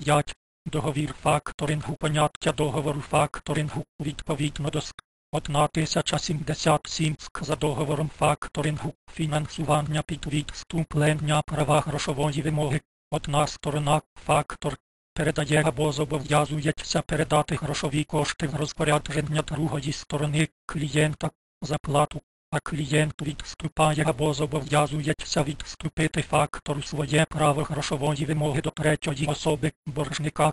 5. Договір факторингу поняття договору факторингу відповідно до СК 1077 СК за договором факторингу фінансування під відступлення права грошової вимоги. Одна сторона фактор передає або зобов'язується передати грошові кошти в розпорядження другої сторони клієнта за плату, а клієнт відступає або зобов'язується відступити фактору своє право грошової вимоги до третьої особи боржника.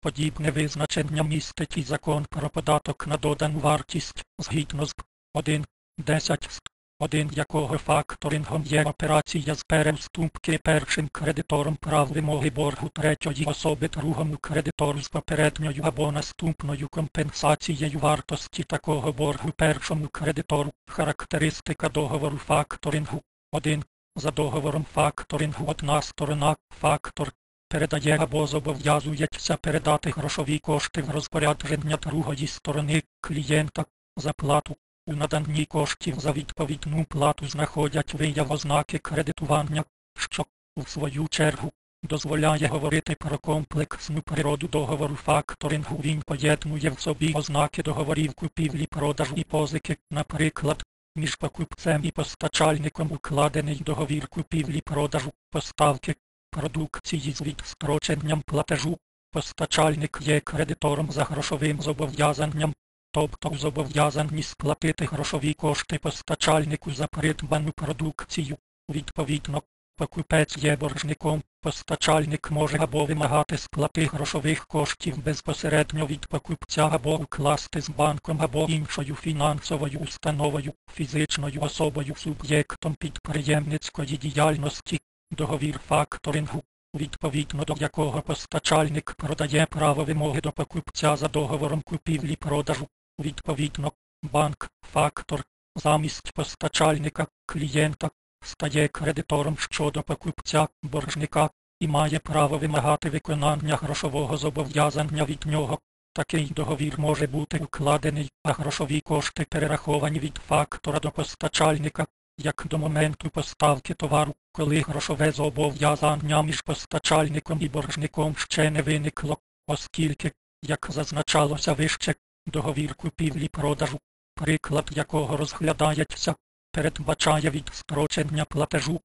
Подібне визначення містить і закон про податок на додану вартість згідно з 1.10 один якого факторингом є операція з перевступки першим кредитором прав вимоги боргу третьої особи другому кредитору з попередньою або наступною компенсацією вартості такого боргу першому кредитору. Характеристика договору факторингу 1. За договором факторингу одна сторона фактор передає або зобов'язується передати грошові кошти в розпорядження другої сторони клієнта за плату. У наданні коштів за відповідну плату знаходять вияв ознаки кредитування, що, в свою чергу, дозволяє говорити про комплексну природу договору факторингу. Він поєднує в собі ознаки договорів купівлі продажу і позики, наприклад, між покупцем і постачальником укладений договір купівлі продажу, поставки, продукції з відстроченням платежу. Постачальник є кредитором за грошовим зобов'язанням, тобто зобов'язані сплатити грошові кошти постачальнику за придбану продукцію. Відповідно, покупець є боржником, постачальник може або вимагати сплати грошових коштів безпосередньо від покупця або укласти з банком або іншою фінансовою установою, фізичною особою суб'єктом підприємницької діяльності, договір факторингу, відповідно до якого постачальник продає право вимоги до покупця за договором купівлі-продажу, Відповідно, банк, фактор, замість постачальника, клієнта, стає кредитором щодо покупця, боржника і має право вимагати виконання грошового зобов'язання від нього. Такий договір може бути укладений, а грошові кошти перераховані від фактора до постачальника, як до моменту поставки товару, коли грошове зобов'язання між постачальником і боржником ще не виникло, оскільки, як зазначалося вище, Договір купівлі-продажу, приклад якого розглядається, передбачає відстрочення платежу,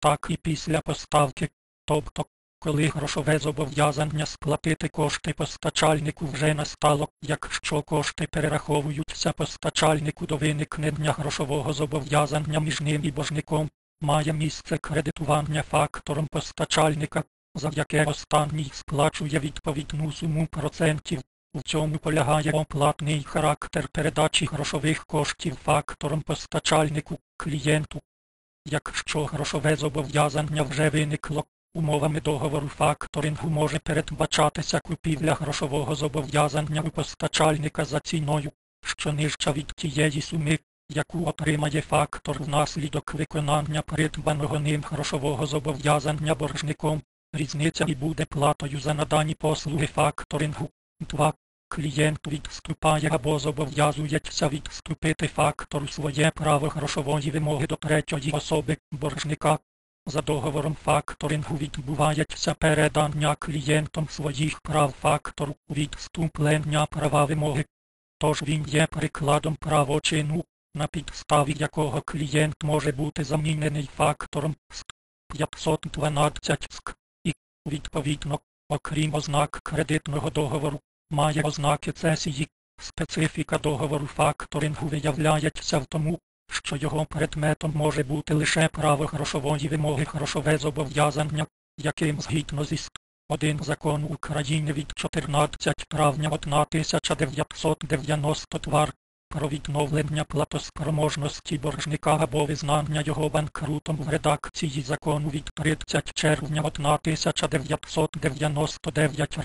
так і після поставки, тобто, коли грошове зобов'язання сплатити кошти постачальнику вже настало, якщо кошти перераховуються постачальнику до виникнення грошового зобов'язання між ним і божником, має місце кредитування фактором постачальника, за яке останній сплачує відповідну суму процентів у цьому полягає оплатний характер передачі грошових коштів фактором постачальнику клієнту. Якщо грошове зобов'язання вже виникло, умовами договору факторингу може передбачатися купівля грошового зобов'язання у постачальника за ціною, що нижча від тієї суми, яку отримає фактор внаслідок виконання придбаного ним грошового зобов'язання боржником, різниця і буде платою за надані послуги факторингу. 2. Клієнт відступає або зобов'язується відступити фактору своє право грошової вимоги до третьої особи боржника. За договором факторингу відбувається передання клієнтом своїх прав фактору відступлення права вимоги. Тож він є прикладом правочину, на підставі якого клієнт може бути замінений фактором 512 СК і, відповідно, окрім ознак кредитного договору, має ознаки цесії. Специфіка договору факторингу виявляється в тому, що його предметом може бути лише право грошової вимоги грошове зобов'язання, яким згідно зі 1 закону України від 14 травня 1992 про відновлення платоспроможності боржника або визнання його банкрутом в редакції закону від 30 червня 1999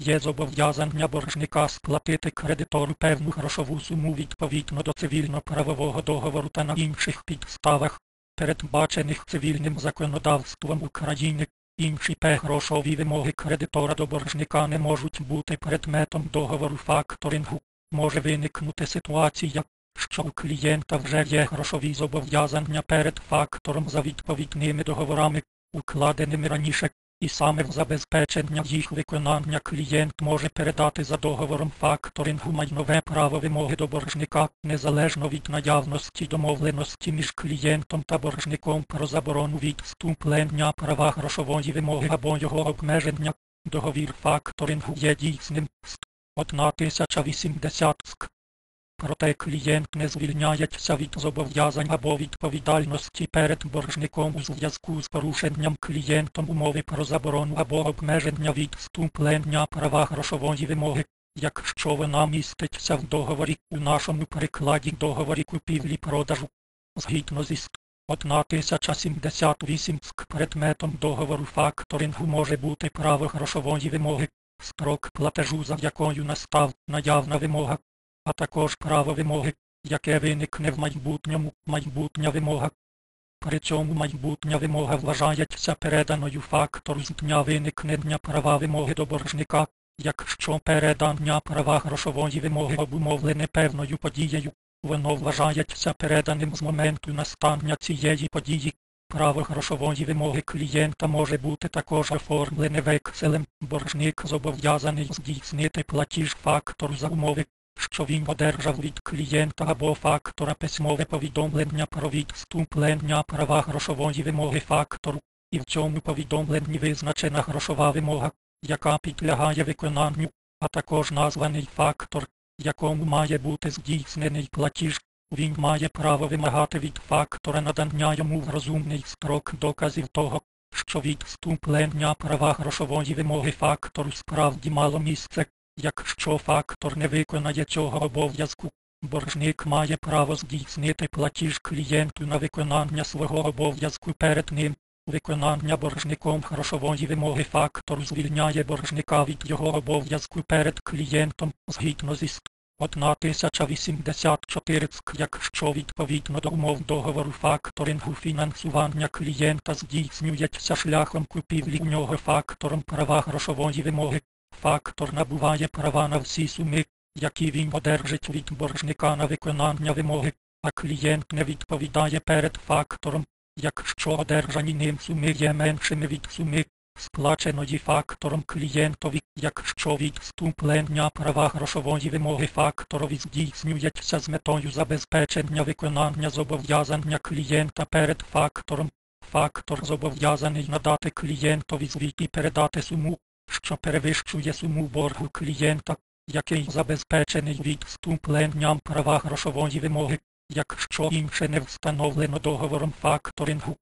Є зобов'язання боржника сплатити кредитору певну грошову суму відповідно до цивільно-правового договору та на інших підставах, передбачених цивільним законодавством України. Інші грошові вимоги кредитора до боржника не можуть бути предметом договору факторингу. Може виникнути ситуація, що у клієнта вже є грошові зобов'язання перед фактором за відповідними договорами, укладеними раніше, і саме в забезпечення їх виконання клієнт може передати за договором факторингу майнове право вимоги до боржника, незалежно від наявності домовленості між клієнтом та боржником про заборону відступлення права грошової вимоги або його обмеження. Договір факторингу є дійсним. Ст. 1080 ск. Проте клієнт не звільняється від зобов'язань або відповідальності перед боржником у зв'язку з порушенням клієнтом умови про заборону або обмеження відступлення права грошової вимоги, якщо вона міститься в договорі у нашому перекладі договорі купівлі-продажу. Згідно зі ст. 1078 ск предметом договору факторингу може бути право грошової вимоги, строк платежу за якою настав наявна вимога, а також право вимоги, яке виникне в майбутньому майбутня вимога. При цьому майбутня вимога вважається переданою фактору з дня виникнення права вимоги до боржника, якщо передання права грошової вимоги обумовлене певною подією, воно вважається переданим з моменту настання цієї події. Право грошової вимоги клієнта може бути також оформлене векселем. Боржник зобов'язаний здійснити платіж фактору за умови, що він одержав від клієнта або фактора письмове повідомлення про відступлення права грошової вимоги фактору, і в цьому повідомленні визначена грошова вимога, яка підлягає виконанню, а також названий фактор, якому має бути здійснений платіж. Він має право вимагати від фактора надання йому в розумний строк доказів того, що відступлення права грошової вимоги фактору справді мало місце, якщо фактор не виконає цього обов'язку. Боржник має право здійснити платіж клієнту на виконання свого обов'язку перед ним. Виконання боржником грошової вимоги фактору звільняє боржника від його обов'язку перед клієнтом згідно зі 1084 ск, якщо відповідно до умов договору факторингу фінансування клієнта здійснюється шляхом купівлі у нього фактором права грошової вимоги. Фактор набуває права на всі суми, які він одержить від боржника на виконання вимоги, а клієнт не відповідає перед фактором, якщо одержані ним суми є меншими від суми, сплаченої фактором клієнтові, якщо відступлення права грошової вимоги факторові здійснюється з метою забезпечення виконання зобов'язання клієнта перед фактором. Фактор зобов'язаний надати клієнтові звіт і передати суму, що перевищує суму боргу клієнта, який забезпечений відступленням права грошової вимоги, якщо інше не встановлено договором факторингу.